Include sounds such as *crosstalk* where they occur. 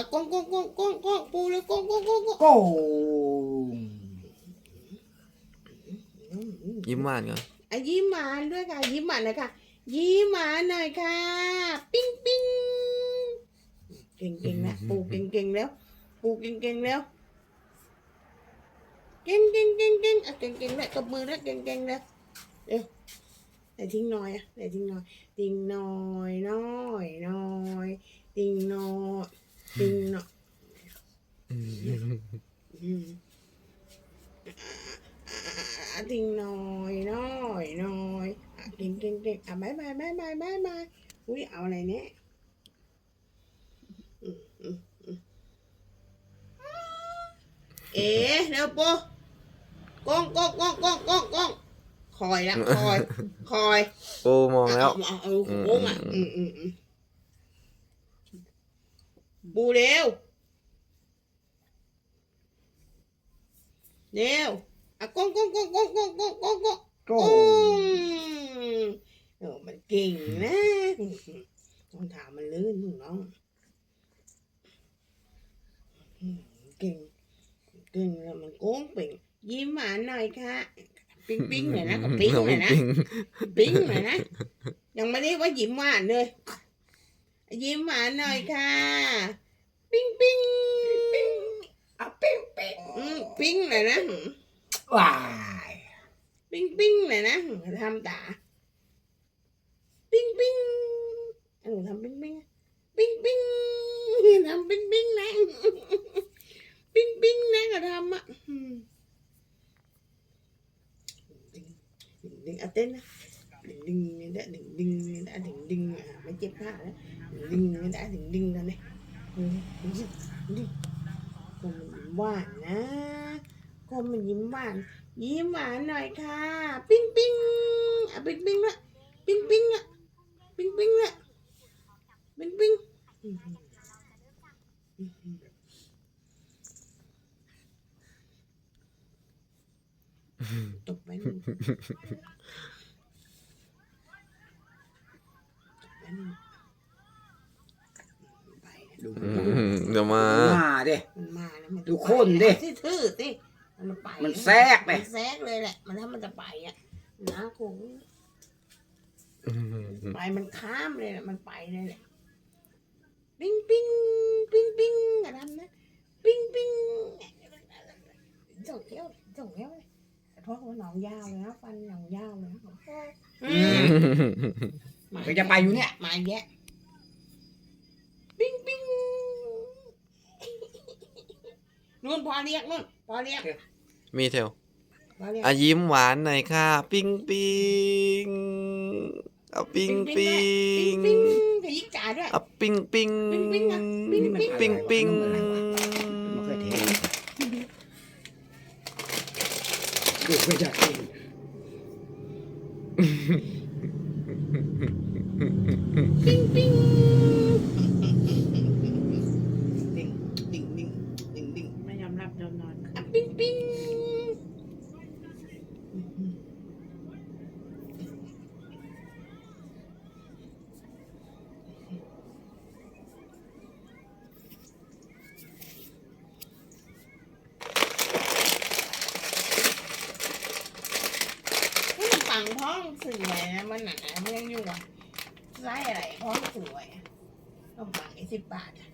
อะกล้องกล้องกล้องกล้องกล้องปูเลยกล้องกล้องกล้องกล้องโก้งยิ้มหวานก่อนอะยิ้มหวานด้วยค่ะ ยิ้มหวานหน่อยค่ะ ยิ้มหวานหน่อยค่ะ ปิ้งปิ้งเก่งเก่งนะปูเก่งเก่งแล้ว ปูเก่งเก่งแล้ว เก่งเก่งเก่งเก่งอะเก่งเก่งแล้วตบมือแล้วเก่งเก่งแล้วเดี๋ยวไหนทิ้งหน่อยอะไหนทิ้งหน่อย ทิ้งหน่อยน้อยน้อยทิ้ง à, tiền nồi nồi nồi. À, tiền tiền tiền à bye bye bye bye bye bye. Quý ảo này nè. Ế đâu cô con con con con con con. Khỏi đã *laughs* khỏi khỏi. Cô mòn แล้ว à, à, à, ừ, ừ cô ừ, mà. ừ, ừ, ừ. ừ. อะก้องก้องก้องก้องก้องก้องก้องก้องโก้อืงมเออมันเก่งนะต้องถามมันลื่นน้องอืมเก่งเก่งแล้วมันโก้งเป่งยิ้มหวานหน่อยค่ะปิ๊งปิ๊งหน่อยนะกับปิ๊งหน่อยนะปิ๊งหน่อยนะยังไม่เรียกว่ายิ้มหวานเลย ยิ้มหวานหน่อยค่ะ ปิ๊งปิ๊งปิ๊งอะเป๊ะเป๊ะอืมปิ๊งหน่อยนะ ว้ายปิ๊งปิ๊งหน่อยนะทำตาปิ๊งปิ๊งเออทำปิ๊งปิ๊งปิ๊งปิ๊งทำปิ๊งปิ๊งนะปิ๊งปิ๊งนะก็ทำอะดึงดึงเอาเต้นนะดึงดึงนี่ได้ดึงดึงนี่ได้ดึงดึงอะไม่เจ็บผ้าแล้วดึงนี่ได้ดึงดึงกันเลยดึงดึงดึงก็มันยิ้มหวานนะ ก็มันยิ้มหวาน ยิ้มหวานหน่อยค่ะ ปิ้งปิ้งอะปิ้งปิ้งละปิ้งปิ้งละปิ้งปิ้งละปิ้งปิ้งอื้อหืออื้อหือตบไปหนึ่งตบไปหนึ่งไปนะดูอืมเดี๋ยวมา มาดิมันมาแล้วมันจะดูคนดิไปที่ทื่อสิ มันไปมันแทรกไป มันแทรกเลยแหละ มันถ้ามันจะไปอะนะคงอืมไปมันข้ามเลยแหละมันไปเลยแหละปิ้งปิ้งปิ้งปิ้งอะทำนะปิ้งปิ้งส่งเที่ยวส่งเที่ยวเลยเพราะว่าหนองยาวเลยนะฟันหนองยาวเลยนะอืมก็จะไปอยู่เนี่ยมาแยะปิ้งปิ้ง นู่นพอเรียกนู่นพอเรียกมีเทลพอเรียกอะยิ้มหวานหน่อยค่ะ ปิ้งปิ้งเอาปิ้งปิ้ปิ้งงปิ้งขยิกจ่าด้วย เอาปิ้งปิ้งปิ้งปิ้งอะปิ้งนี่มันปิ้งปิ้งมะเขือเทศดูไม่ได้กิน ยอมนอนปิ้งปิ้งฝังพ้องสวยนะมันหนามันยังอยู่อะไส้อะไรพ้องสวยต้องปังไอ้สิบบาทอะ